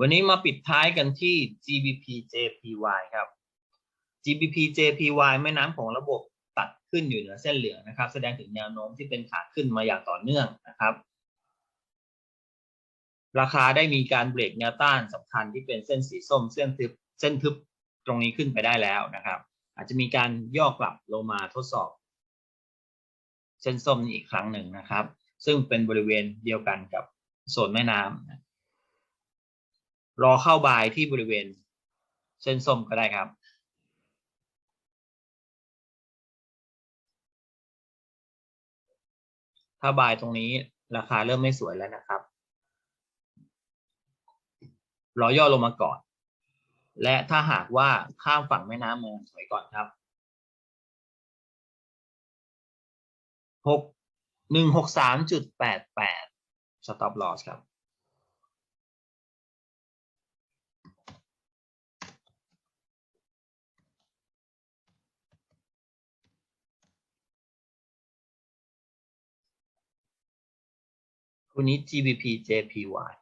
วันนี้มาปิดท้ายกันที่ GBP JPY ครับ GBP JPY แม่น้ำของระบบตัดขึ้นอยู่เหนือเส้นเหลืองนะครับ แสดงถึงแนวโน้มที่เป็นขาขึ้นมาอย่างต่อเนื่องนะครับ ราคาได้มีการเบรกแนวต้านสำคัญที่เป็นเส้นสีส้มเส้นทึบเส้นทึบตรงนี้ขึ้นไปได้แล้วนะครับ อาจจะมีการย่อกลับลงมาทดสอบ เส้นส้มนี้อีกครั้งหนึ่งนะครับ ซึ่งเป็นบริเวณเดียวกันกับโซนแม่น้ำ รอเข้าบายที่บริเวณเส้นส้มก็ได้ครับ ถ้าบายตรงนี้ราคาเริ่มไม่สวยแล้วนะครับ รอย่อลงมาก่อน และถ้าหากว่าข้ามฝั่งแม่น้ำมาถอยก่อนครับหกหนึ่งหกสามจุดแปดแปด stop loss ครับ คู่นี้ GBP JPY